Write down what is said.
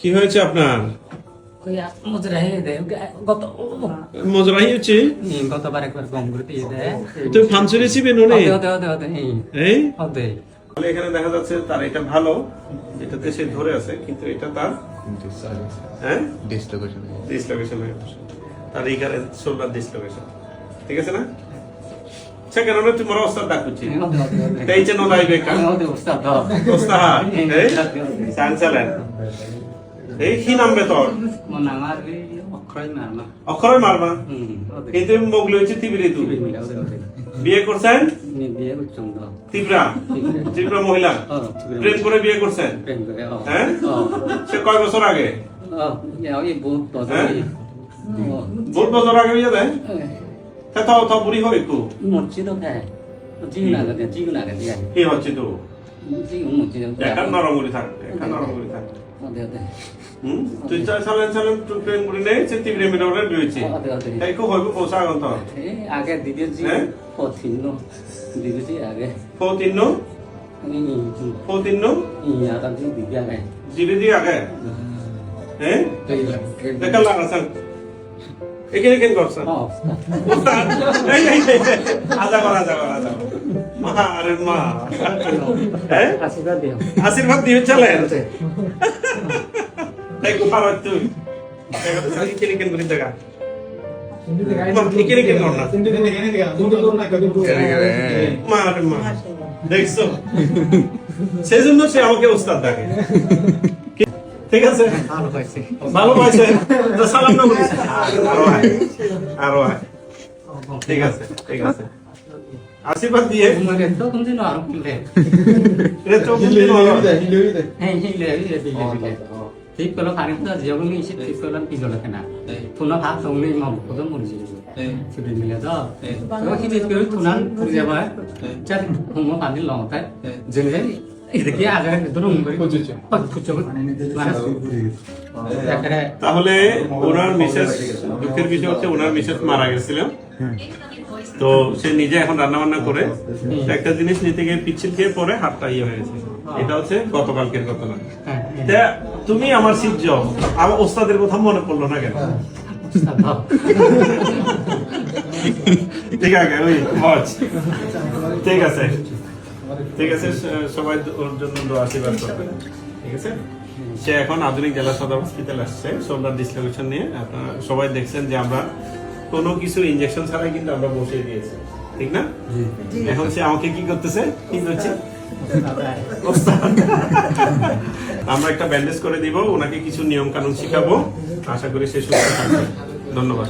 কি হয়েছে আপনার? ওই মুজরাহি দেয় গত মজরাই হচ্ছে? গতবার একবার কম করে দিয়ে দেয় তুমি ফাংশন রেসিপি নোনে হতে হতে হতে হতে এই? হতে তাহলে এখানে দেখা যাচ্ছে তার এটা ভালো এটাতে সে ধরে আছে কিন্তু এটা তার হ্যাঁ? ডিসলোকেশন ডিসলোকেশন তার শোল্ডার ডিসলোকেশন ঠিক আছে না? সে তোমার ডাকুছি ওস্তাদ চাঞ্চালেন এই কি নামবে তোর? অক্ষয় মারমা অক্ষরে মারবা হুম হতে কিন্তু মগলি হচ্ছে তিবিরি তু মিলা হতে হতে বিয়ে করছেন নি বিয়ে করছম তো তিবরা তিবরা মহিলা? প্রেম করে বিয়ে করছেন প্রেম করে ও হ্যাঁ সে কয় বছর আগে? বহুত বছর আগে। বিয়ে দেয় তা তো তো বুড়ি হয় মরছি তো কি হচ্ছে তো মরছি নরমগুলি থাক একার নরমগুলি থাক হতে হতে হুম তুই চা চালেন চালেন তুই প্রেম করি নেই সে তিবরে মিলে বিয়েছে হতে হতে কো হইব পৌঁছা আগন আগে দিদি জি? পথিন্ন দিদি জি আগে ফো তিন্ন ইয়া তা দিদি আগে জিবি দি আগে হ্যাঁ দেখা লাগা সাং এখানে কেন করছেন ও এই, এই, এই, এই, আজা কর আজা কর আজা মা আরে মা আশীর্বাদ দিও আশীর্বাদ চলেন তাই তুই দেখা আরে মা দেখছ সেই জন্য সে আমাকে ওস্তাদ ডাকে ঠিক আছে ভালো পাইছি ভালো পাইছে সালাম না বলিস আরও আয় আরও আয় ঠিক আছে ঠিক আছে আশীর্বাদ দিয়ে হ্যাঁ এদিকে আগে দুরুম করে। কুচুচু কুচুচু মানে এখানে তাহলে ওনার মিসেস দুঃখের বিষয় হচ্ছে ওনার মিসেস মারা গেছিলেন। তো সে নিজে এখন রান্না বান্না করে একটা জিনিস নিতে গিয়ে পিচ্ছিল খেয়ে পরে হাতটা ইয়ে হয়ে গেছে। এটা হচ্ছে গতকালকের ঘটনা। হ্যাঁ। তা তুমি আমার সিজ্জ আমার ওস্তাদের কথা মনে পড়ল না কেন? ঠিক আছে ওই হজ। ঠিক আছে। ঠিক আছে সবাই ওর জন্য দোয়া আশীর্বাদ করবেন। ঠিক আছে? সে এখন আধুনিক জেলা সদর হসপিটাল আসছে। শোল্ডার ডিসলোকেশন নিয়ে আপনারা সবাই দেখছেন যে আমরা কোনো কিছু ইনজেকশন ছাড়াই কিন্তু আমরা বসিয়ে দিয়েছি। ঠিক না? এখন সে আমাকে কি করতেছে? কি করছে। আমরা একটা ব্যান্ডেজ করে দিব, ওনাকে কিছু নিয়ম কানুন শিখাবো। আশা করি সে সুস্থ থাকবে। ধন্যবাদ।